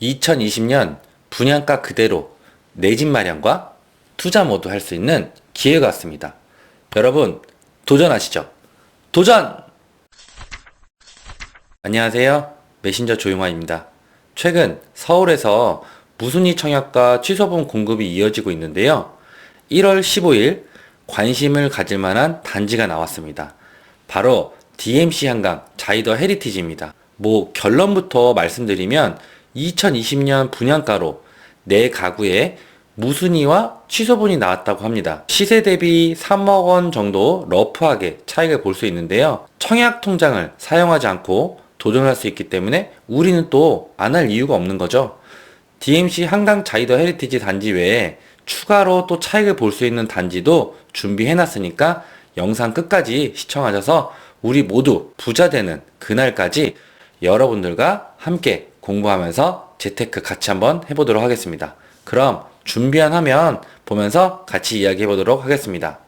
2020년 분양가 그대로 내 집 마련과 투자 모두 할 수 있는 기회가 왔습니다. 여러분, 도전하시죠. 도전! 안녕하세요. 메신저 조용환입니다. 최근 서울에서 무순위 청약과 취소분 공급이 이어지고 있는데요. 1월 15일 관심을 가질 만한 단지가 나왔습니다. 바로 DMC 한강 자이더 헤리티지입니다. 뭐 결론부터 말씀드리면 2020년 분양가로 내 가구에 무순위와 취소분이 나왔다고 합니다. 시세 대비 3억 원 정도 러프하게 차익을 볼 수 있는데요. 청약 통장을 사용하지 않고 도전할 수 있기 때문에 우리는 또 안 할 이유가 없는 거죠. DMC 한강 자이더 헤리티지 단지 외에 추가로 또 차익을 볼 수 있는 단지도 준비해 놨으니까 영상 끝까지 시청하셔서 우리 모두 부자 되는 그날까지 여러분들과 함께 공부하면서 재테크 같이 한번 해보도록 하겠습니다. 그럼 준비한 화면 보면서 같이 이야기해 보도록 하겠습니다.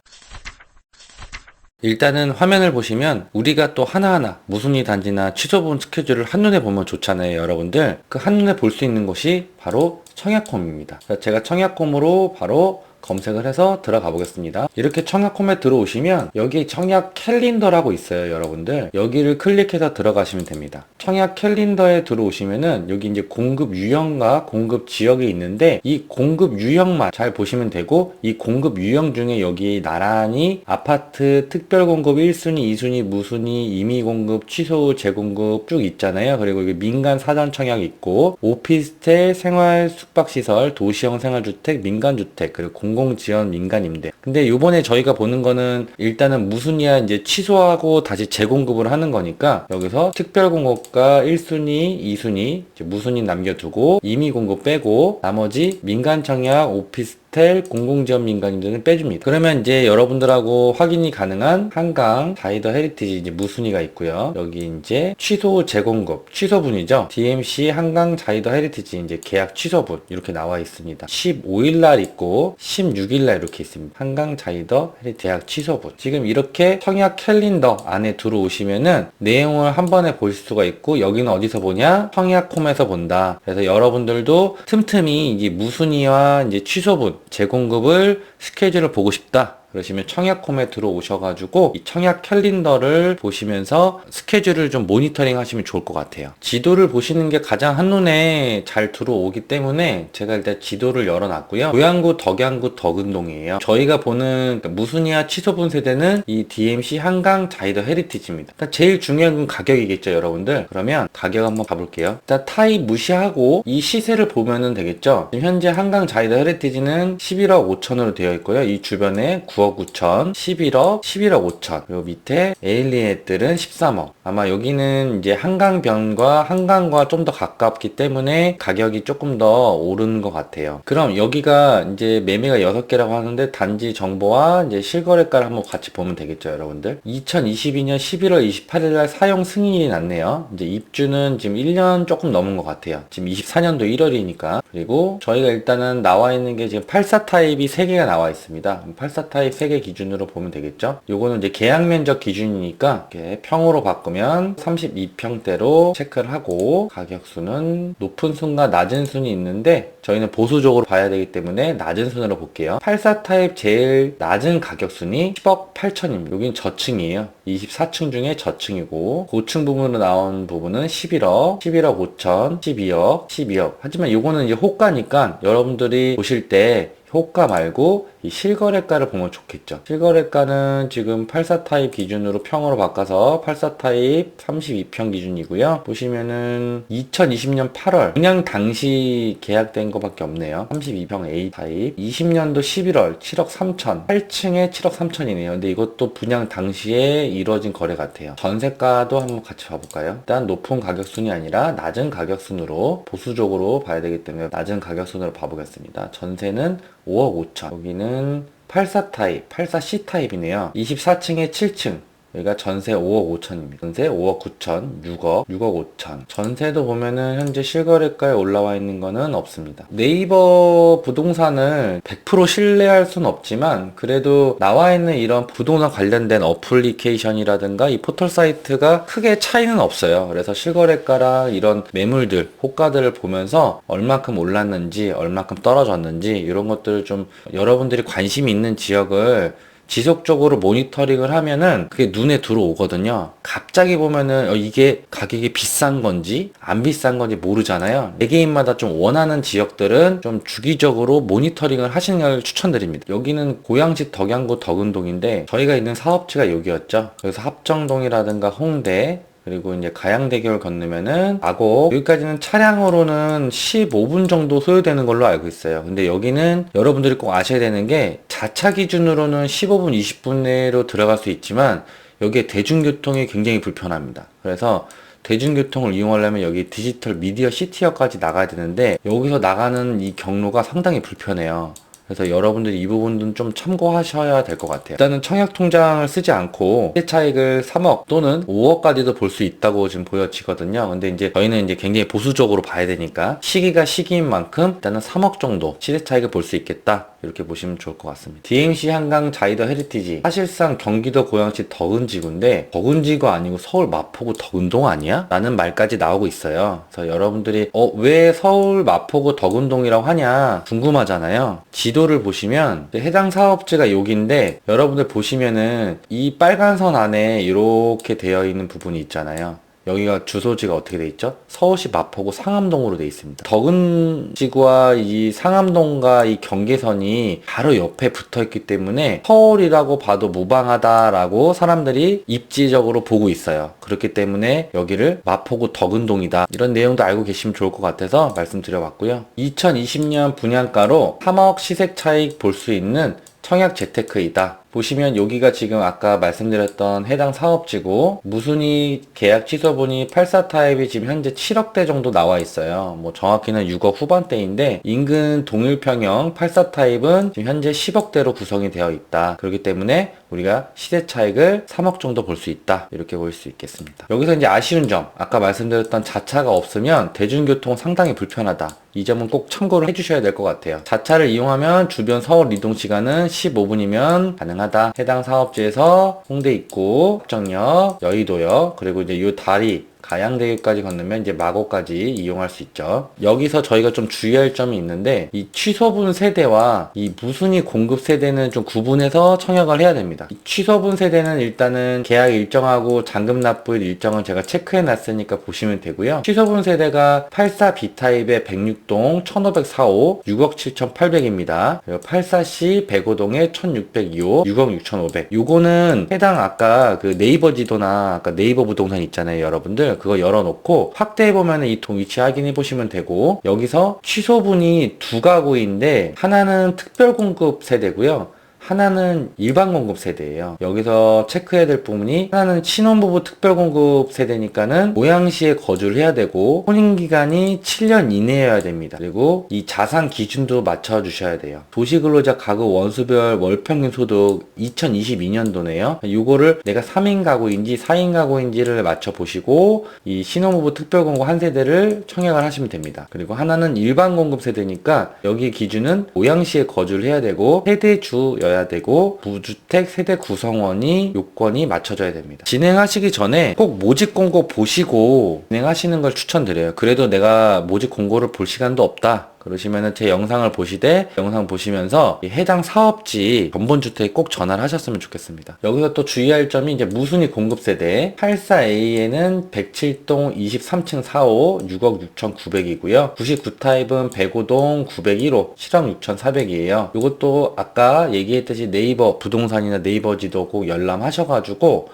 일단은 화면을 보시면 우리가 또 하나하나 무순위 단지나 취소분 스케줄을 한눈에 보면 좋잖아요 여러분들 그 한눈에 볼 수 있는 곳이 바로 청약홈입니다 제가 청약홈으로 바로 검색을 해서 들어가 보겠습니다. 이렇게 청약 홈에 들어오시면 여기 청약 캘린더라고 있어요 여러분들. 여기를 클릭해서 들어가시면 됩니다. 청약 캘린더에 들어오시면은 여기 이제 공급 유형과 공급 지역이 있는데 이 공급 유형만 잘 보시면 되고 이 공급 유형 중에 여기 나란히 아파트 특별 공급 1순위, 2순위, 무순위, 임의 공급, 취소 재공급 쭉 있잖아요. 그리고 여기 민간 사전 청약 있고 오피스텔, 생활 숙박 시설, 도시형 생활 주택, 민간 주택, 그리고 공공 지원 민간 임대. 근데 요번에 저희가 보는 거는 일단은 무순위야 이제 취소하고 다시 재공급을 하는 거니까 여기서 특별 공급과 1순위, 2순위, 이제 무순위 남겨두고 임의 공급 빼고 나머지 민간 청약, 오피스 텔, 공공지원 민간임대는 빼줍니다. 그러면 이제 여러분들하고 확인이 가능한 한강, 자이더 헤리티지 이제 무순위가 있고요. 여기 이제 취소 재공급, 취소분이죠. DMC 한강 자이더 헤리티지 이제 계약 취소분 이렇게 나와 있습니다. 15일 날 있고 16일 날 이렇게 있습니다. 한강 자이더 헤리 계약 취소분. 지금 이렇게 청약 캘린더 안에 들어오시면은 내용을 한 번에 볼 수가 있고 여기는 어디서 보냐? 청약홈에서 본다. 그래서 여러분들도 틈틈이 이제 무순위와 이제 취소분 재공급을 스케줄을 보고 싶다. 그러시면 청약홈에 들어오셔가지고 이 청약 캘린더를 보시면서 스케줄을 좀 모니터링 하시면 좋을 것 같아요. 지도를 보시는 게 가장 한눈에 잘 들어오기 때문에 제가 일단 지도를 열어놨고요. 고양구, 덕양구, 덕은동이에요. 저희가 보는 그러니까 무순위와 취소분 세대는 이 DMC 한강 자이더 헤리티지입니다. 일단 제일 중요한 건 가격이겠죠, 여러분들. 그러면 가격 한번 봐볼게요. 일단 타입 무시하고 이 시세를 보면은 되겠죠. 지금 현재 한강 자이더 헤리티지는 11억 5천으로 되어 있고요. 이 주변에 9억 9천, 11억, 11억 5천. 그리고 밑에 에일리넷들은 13억. 아마 여기는 이제 한강변과 한강과 좀 더 가깝기 때문에 가격이 조금 더 오르는 것 같아요. 그럼 여기가 이제 매매가 6개라고 하는데 단지 정보와 이제 실거래가를 한번 같이 보면 되겠죠, 여러분들. 2022년 11월 28일 날 사용 승인이 났네요. 이제 입주는 지금 1년 조금 넘은 것 같아요. 지금 24년도 1월이니까. 그리고 저희가 일단은 나와 있는 게 지금 84 타입이 3개가 나와 있습니다. 84 타입 3개 기준으로 보면 되겠죠. 요거는 이제 계약 면적 기준이니까 이렇게 평으로 바꾸면 32평대로 체크를 하고 가격수는 높은 순과 낮은 순이 있는데 저희는 보수적으로 봐야 되기 때문에 낮은 순으로 볼게요. 84 타입 제일 낮은 가격순이 10억 8천입니다. 여긴 저층이에요. 24층 중에 저층이고 고층 부분으로 나온 부분은 11억, 11억 5천, 12억, 12억. 하지만 요거는 이제 호가니까 여러분들이 보실 때 호가 말고 이 실거래가를 보면 좋겠죠. 실거래가는 지금 84 타입 기준으로 평으로 바꿔서 84 타입 32평 기준이고요. 보시면은 2020년 8월 그냥 당시 계약된 거밖에 없네요. 32평 A 타입 20년도 11월 7억 3천 8층에 7억 3천이네요. 근데 이것도 분양 당시에 이루어진 거래 같아요. 전세가도 한번 같이 봐볼까요? 일단 높은 가격순이 아니라 낮은 가격순으로 보수적으로 봐야 되기 때문에 낮은 가격순으로 봐보겠습니다. 전세는 5억 5천 여기는 84 타입, 84C 타입이네요. 24층에 7층, 여기가 전세 5억 5천입니다. 전세 5억 9천, 6억, 6억 5천. 전세도 보면은 현재 실거래가에 올라와 있는 거는 없습니다. 네이버 부동산을 100% 신뢰할 수는 없지만 그래도 나와 있는 이런 부동산 관련된 어플리케이션이라든가 이 포털 사이트가 크게 차이는 없어요. 그래서 실거래가랑 이런 매물들, 호가들을 보면서 얼마큼 올랐는지, 얼마큼 떨어졌는지 이런 것들을 좀 여러분들이 관심이 있는 지역을 지속적으로 모니터링을 하면은 그게 눈에 들어오거든요. 갑자기 보면은 어, 이게 가격이 비싼 건지 안 비싼 건지 모르잖아요. 개개인마다 좀 원하는 지역들은 좀 주기적으로 모니터링을 하시는 걸 추천드립니다. 여기는 고양시 덕양구 덕은동인데 저희가 있는 사업지가 여기였죠. 그래서 합정동이라든가 홍대 그리고 이제 가양대교를 건너면은 악곡 여기까지는 차량으로는 15분 정도 소요되는 걸로 알고 있어요. 근데 여기는 여러분들이 꼭 아셔야 되는 게 자차 기준으로는 15분, 20분 내로 들어갈 수 있지만 여기에 대중교통이 굉장히 불편합니다. 그래서 대중교통을 이용하려면 여기 디지털 미디어 시티역까지 나가야 되는데 여기서 나가는 이 경로가 상당히 불편해요. 그래서 여러분들이 이 부분은 좀 참고하셔야 될 것 같아요. 일단은 청약 통장을 쓰지 않고 차익을 3억 또는 5억까지도 볼 수 있다고 지금 보여지거든요. 근데 이제 저희는 이제 굉장히 보수적으로 봐야 되니까 시기가 시기인 만큼 일단은 3억 정도 시세 차익을 볼 수 있겠다. 이렇게 보시면 좋을 것 같습니다. DMC 한강 자이더 헤리티지 사실상 경기도 고양시 덕은지구인데 덕은지구 아니고 서울 마포구 덕은동 아니야? 라는 말까지 나오고 있어요. 그래서 여러분들이 어 왜 서울 마포구 덕은동이라고 하냐 궁금하잖아요. 지도를 보시면 해당 사업지가 여기인데 여러분들 보시면은 이 빨간 선 안에 이렇게 되어 있는 부분이 있잖아요. 여기가 주소지가 어떻게 돼 있죠? 서울시 마포구 상암동으로 돼 있습니다. 덕은지구와 이 상암동과 이 경계선이 바로 옆에 붙어 있기 때문에 서울이라고 봐도 무방하다라고 사람들이 입지적으로 보고 있어요. 그렇기 때문에 여기를 마포구 덕은동이다. 이런 내용도 알고 계시면 좋을 것 같아서 말씀드려봤고요. 2020년 분양가로 3억 시세 차익 볼 수 있는 청약 재테크이다. 보시면 여기가 지금 아까 말씀드렸던 해당 사업지고 무순위 계약 취소분이 84 타입이 지금 현재 7억대 정도 나와 있어요. 뭐 정확히는 6억 후반대인데 인근 동일 평형 84 타입은 지금 현재 10억대로 구성이 되어 있다. 그렇기 때문에 우리가 시세 차익을 3억 정도 볼 수 있다. 이렇게 볼 수 있겠습니다. 여기서 이제 아쉬운 점, 아까 말씀드렸던 자차가 없으면 대중교통 상당히 불편하다. 이 점은 꼭 참고를 해주셔야 될 것 같아요. 자차를 이용하면 주변 서울 이동 시간은 15분이면 가능 하다. 해당 사업지에서 홍대 입구, 합정역, 여의도역, 그리고 이제 이 다리 가양대교까지 건너면 이제 마고까지 이용할 수 있죠. 여기서 저희가 좀 주의할 점이 있는데 이 취소분 세대와 이 무순위 공급 세대는 좀 구분해서 청약을 해야 됩니다. 이 취소분 세대는 일단은 계약 일정하고 잔금 납부일 일정은 제가 체크해 놨으니까 보시면 되고요. 취소분 세대가 84B 타입의 106동 1504호 6억 7,800입니다. 그리고 84C 105동에 1602호 6억 6,500. 요거는 해당 아까 그 네이버 지도나 아까 네이버 부동산 있잖아요, 여러분들. 그거 열어놓고 확대해 보면 이 동 위치 확인해 보시면 되고 여기서 취소분이 두 가구인데 하나는 특별 공급 세대고요. 하나는 일반 공급 세대예요. 여기서 체크해야 될 부분이 하나는 신혼부부 특별 공급 세대니까는 고양시에 거주를 해야 되고 혼인 기간이 7년 이내여야 됩니다. 그리고 이 자산 기준도 맞춰 주셔야 돼요. 도시 근로자 가구 원수별 월 평균 소득 2022년도네요. 이거를 내가 3인 가구인지 4인 가구인지를 맞춰 보시고 이 신혼부부 특별 공급 한 세대를 청약을 하시면 됩니다. 그리고 하나는 일반 공급 세대니까 여기 기준은 고양시에 거주를 해야 되고 세대 주여 야 되고 무주택 세대 구성원이 요건이 맞춰져야 됩니다. 진행하시기 전에 꼭 모집 공고 보시고 진행하시는 걸 추천드려요. 그래도 내가 모집 공고를 볼 시간도 없다. 그러시면은 제 영상을 보시되 영상 보시면서 이 해당 사업지 전본주택에 꼭 전화를 하셨으면 좋겠습니다. 여기서 또 주의할 점이 이제 무순위 공급 세대 84A에는 107동 23층 4호 6억 6,900이고요. 99 타입은 105동 901호 7억 6,400이에요. 이것도 아까 얘기했듯이 네이버 부동산이나 네이버 지도 꼭 열람하셔가지고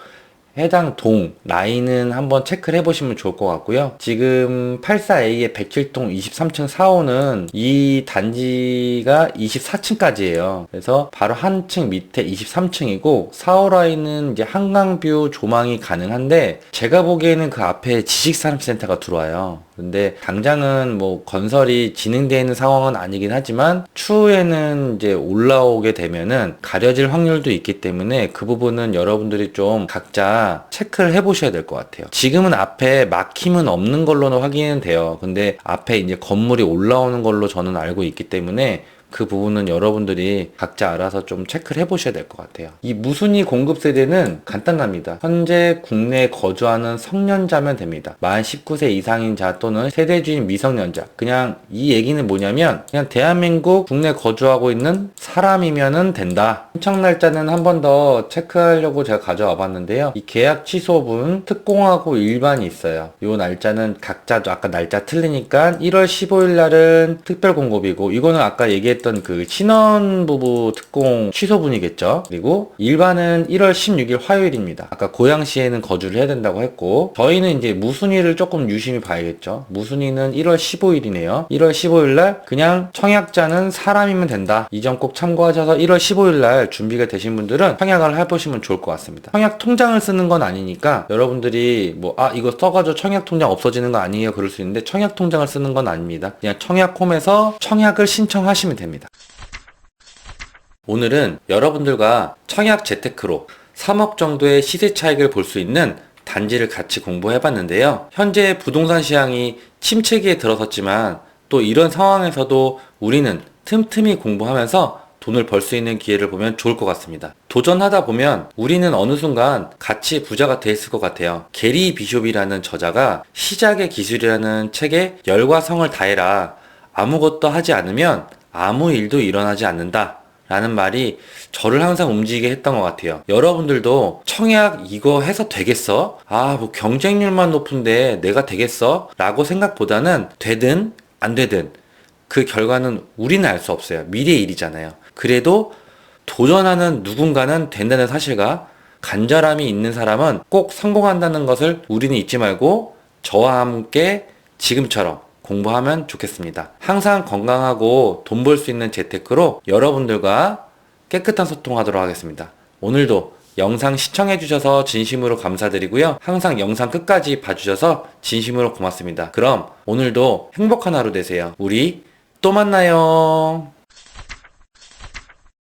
해당 동 라인은 한번 체크를 해보시면 좋을 것 같고요. 지금 84A의 107동 23층 4호는 이 단지가 24층까지예요. 그래서 바로 한 층 밑에 23층이고 4호 라인은 이제 한강뷰 조망이 가능한데 제가 보기에는 그 앞에 지식산업센터가 들어와요. 근데 당장은 뭐 건설이 진행되어 있는 상황은 아니긴 하지만 추후에는 이제 올라오게 되면은 가려질 확률도 있기 때문에 그 부분은 여러분들이 좀 각자 체크를 해보셔야 될 것 같아요. 지금은 앞에 막힘은 없는 걸로는 확인은 돼요. 근데 앞에 이제 건물이 올라오는 걸로 저는 알고 있기 때문에 그 부분은 여러분들이 각자 알아서 좀 체크를 해보셔야 될 것 같아요. 이 무순위 공급 세대는 간단합니다. 현재 국내에 거주하는 성년자면 됩니다. 만 19세 이상인 자 또는 세대주인 미성년자. 그냥 이 얘기는 뭐냐면 그냥 대한민국 국내 거주하고 있는 사람이면은 된다. 신청 날짜는 한 번 더 체크하려고 제가 가져와 봤는데요. 이 계약 취소분 특공하고 일반이 있어요. 요 날짜는 각자 아까 날짜 틀리니까 1월 15일 날은 특별 공급이고 이거는 아까 얘기했던 그 신혼부부 특공 취소분이겠죠. 그리고 일반은 1월 16일 화요일입니다. 아까 고양시에는 거주를 해야 된다고 했고 저희는 이제 무순위를 조금 유심히 봐야겠죠. 무순위는 1월 15일이네요. 1월 15일 날 그냥 청약자는 사람이면 된다. 이 점 꼭 참고하셔서 1월 15일 날 준비가 되신 분들은 청약을 해보시면 좋을 것 같습니다. 청약 통장을 쓰는 건 아니니까 여러분들이 뭐 아 이거 써가지고 청약 통장 없어지는 거 아니에요 그럴 수 있는데 청약 통장을 쓰는 건 아닙니다. 그냥 청약홈에서 청약을 신청하시면 됩니다. 오늘은 여러분들과 청약 재테크로 3억 정도의 시세 차익을 볼 수 있는 단지를 같이 공부해 봤는데요. 현재 부동산 시장이 침체기에 들어섰지만 또 이런 상황에서도 우리는 틈틈이 공부하면서 돈을 벌 수 있는 기회를 보면 좋을 것 같습니다. 도전하다 보면 우리는 어느 순간 같이 부자가 돼 있을 것 같아요. 게리 비숍이라는 저자가 시작의 기술이라는 책에 열과 성을 다해라. 아무것도 하지 않으면 아무 일도 일어나지 않는다. 라는 말이 저를 항상 움직이게 했던 것 같아요. 여러분들도 청약 이거 해서 되겠어? 아, 뭐 경쟁률만 높은데 내가 되겠어? 라고 생각보다는 되든 안 되든 그 결과는 우리는 알 수 없어요. 미래의 일이잖아요. 그래도 도전하는 누군가는 된다는 사실과 간절함이 있는 사람은 꼭 성공한다는 것을 우리는 잊지 말고 저와 함께 지금처럼 공부하면 좋겠습니다. 항상 건강하고 돈 벌 수 있는 재테크로 여러분들과 깨끗한 소통하도록 하겠습니다. 오늘도 영상 시청해주셔서 진심으로 감사드리고요. 항상 영상 끝까지 봐주셔서 진심으로 고맙습니다. 그럼 오늘도 행복한 하루 되세요. 우리 또 만나요.